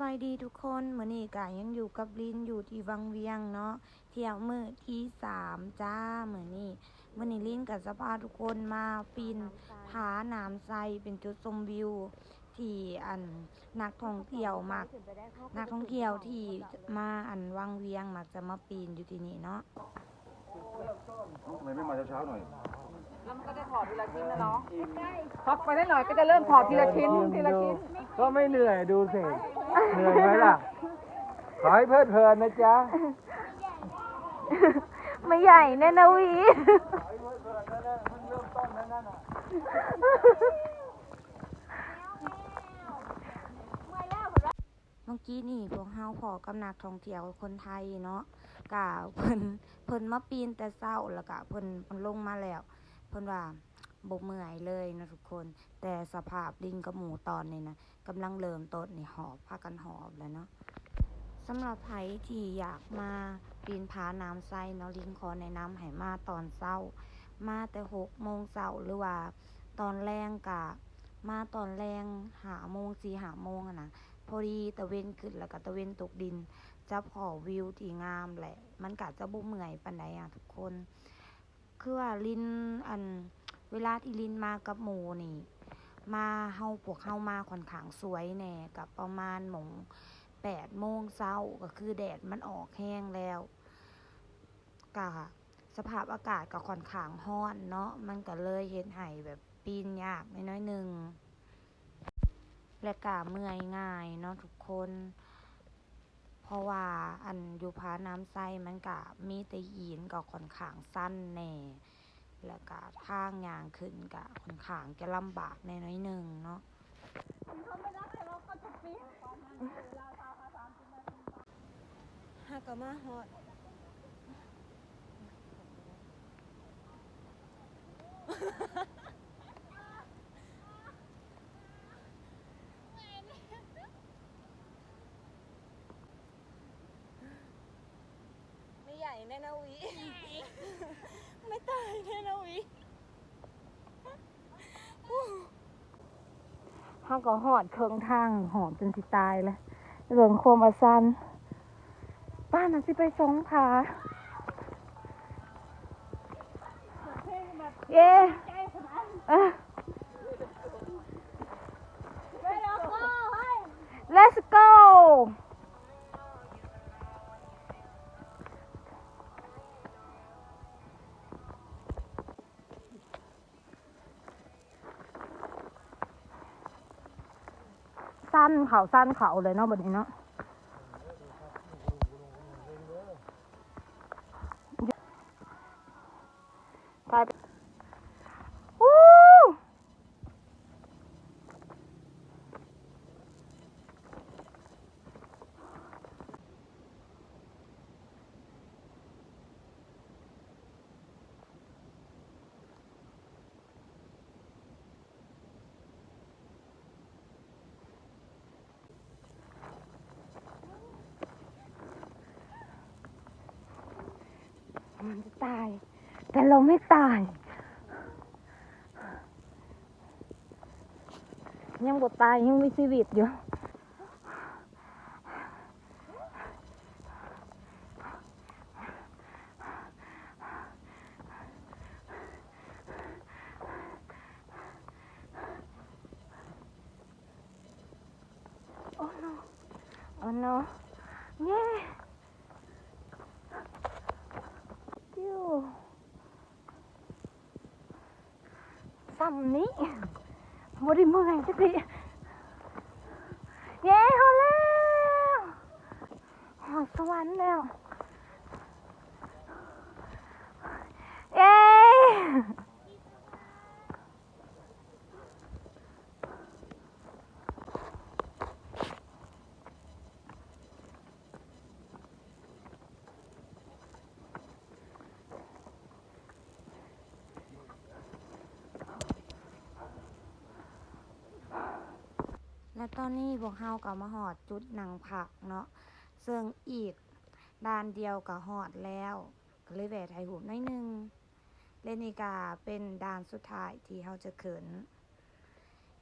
บายดีทุกคนมื้อนี้ก็ยังอยู่กับลินอยู่ที่วังเวียงเนาะเที่ยวมื้อที่สามจ้ามื้อนี้มื้อนี้ลินกับสภาทุกคนมาปีนผาน้ำไซเป็นจุดชมวิว ที่อันนักท่องเที่ยวมักนักท่องเที่ยวที่มาอันวังเวียงมักจะมาปีนอยู่ที่นี่เนาะทำไมไม่มาเช้าๆหน่อยแล้วมันก็จะถอดทีละชิ้นนะเนาะพักไปได้หน่อยก็จะเริ่มถอดทีละชิ้นทีละชิ้น ก็ไม่เหนื่อยดูสิ เหนื่อยไหมล่ะ ขอให้เพลิดเพลินนะจ๊ะ ไม่ใหญ่แน่นะวีเมื่อกี้นี่พวกเฮาพอกับนักท่องเที่ยวคนไทยเนาะกะเพิ่นเพิ่นมาปีนแต่เช้าแล้วก็เพิ่นเพิ่นลงมาแล้ว เพิ่นว่า บ่เมื่อยเลยนะทุกคน แต่สภาพลิงกับหมูตอนนี้นะกำลังเริ่มต้นนี่หอบพากันหอบแล้วเนาะสำหรับไผที่อยากมาปีนผาน้ำไซเนาะลิงขอแนะนำให้มาตอนเช้า มาแต่หกโมงเช้าหรือว่า ตอนแรงกะมาตอนแรงหาโมงสี่หาโมงอะนะพอดีตะเวนขึ้นแล้วก็ตะเวนตกดิน จะพอวิวที่งามแหละ มันกะจะบ่เมื่อยปานใดอะทุกคน คือว่าลินอัน เวลาที่ลินมากับหมูนี่ มาเฮาพวกเฮามาค่อนข้างสวยแน่กับประมาณหมงแปดโมงเช้าก็คือแดดมันออกแห้งแล้วกะสภาพอากาศก็ค่อนข้างร้อนเนาะมันก็เลยเฮ็ดให้แบบปีนยากน้อยหนึ่งและกะเมื่อยง่ายเนาะทุกคน เพราะว่าอันอยู่ผาน้ำไซมันกะมีแต่หินก็ค่อนข้างสั้นแน่ แล้วก็ทางยางขึ้นกะค่อนข้างจะลำบากในน้อยหนึ่งเนาะฮากามาฮอดไม่ใหญ่แน่นะวิ ไม่ตายแน่นะวิห้าก็หอดเคิงทางหอมจนสิตายเลยเหลืองความอาซันป้าน่ะสิไปสงผาเย้ สั้นเขาสั้นเขาเลยเนาะบนนี้เนาะไปวู้ มันจะตาย แต่เราไม่ตาย ยังบดตายยังมีชีวิตอยู่โอ้ no โอ้ no เย้จิว ซ้ำนี้บไดิเมื่อยจักทีเย้ฮอดแล้วหอดสวรรค์แล้ว เย้ และตอนนี้พวกเฮาก็มาหอดจุดหนังผักเนาะซึ่งอีกด้านเดียวก็หอดแล้วก็เลยแหวะถ่ายรูน้อยนึงเลนิกาเป็นด่านสุดท้ายที่เฮาจะขึ้น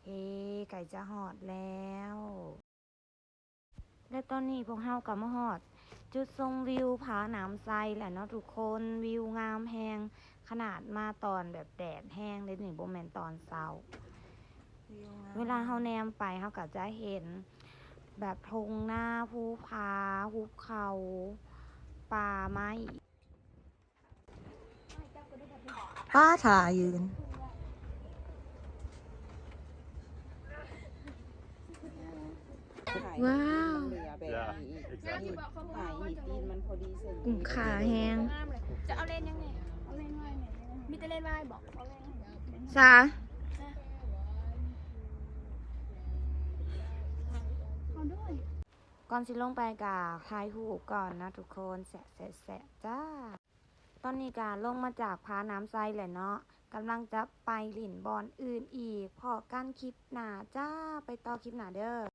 เฮ้ไก่จะหอดแล้ว และตอนนี้พวกเฮากับมาฮอด จุดชมวิวผาหนามไซแหละเนาะทุกคนวิวงามแฮงขนาดมาตอนแบบแดดแห้งเลยนี่บ่แมนตอนเช้า เวลาเฮาแนมไปเฮาก็จะเห็น แบบทงหน้าภูผาหุบเขาป่าไม้ป้าถ่ายยืน ว้าว เหลือแบบนี้อีกหายหีตีนมันพอดีเส้นกุ้งขาแห้งจะเอาเล่นยังไงเอาเล่นไว้ไหมมีแต่เล่นไว้บอกเอาเล่นซา เอา ด้วยก่อนสิลงไปกะถ่ายหูก่อนนะทุกคนแสะแสะแสะจ้า ตอนนี้กาลงมาจากพาน้ำไซแหละเนาะกำลังจะไปหลินบอลอื่นอีก พอกันคลิปหนาจ้าไปต่อคลิปหนาเด้อ